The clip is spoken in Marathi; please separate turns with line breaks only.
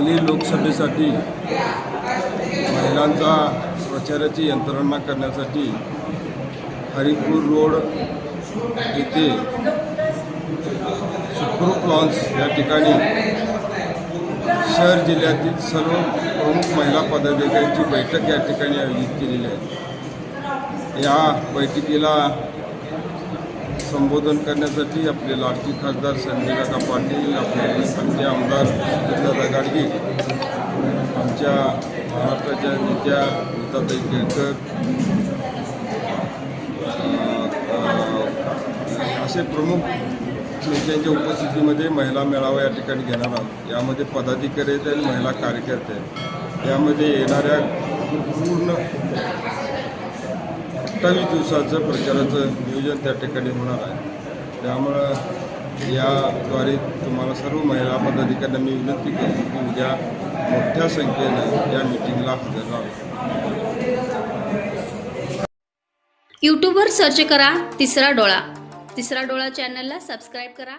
लोकसभेसाठी महिलांचा प्रचाराची यंत्रणा करण्यासाठी हरिपूर रोड येथे सुखरूप लॉन्स या ठिकाणी शहर जिल्ह्यातील सर्व प्रमुख महिला पदाधिकाऱ्यांची बैठक या ठिकाणी आयोजित केलेली आहे. या बैठकीला संबोधन करण्यासाठी आपले लाडकी खासदार संजय काका पाटील आपले आमचे आमदार सुधीरदादा गाडगे आमच्या महाराष्ट्राच्या नेत्या नीताताई केळकर असे प्रमुख नेत्यांच्या उपस्थितीमध्ये महिला मेळावा या ठिकाणी घेणार आहोत. यामध्ये पदाधिकारी आहेत आणि महिला कार्यकर्ते आहेत. यामध्ये येणाऱ्या पूर्ण अठ्ठावीस दिवसाचं प्रचाराचं नियोजन त्या ठिकाणी होणार आहे. त्यामुळं याद्वारे तुम्हाला सर्व महिला पदाधिकाऱ्यांना मी विनंती करतो की उद्या मोठ्या संख्येनं या मिटिंगला हजर राहावं.
यूट्यूबवर सर्च करा तिसरा डोळा. तिसरा डोळा चॅनलला सबस्क्राईब करा.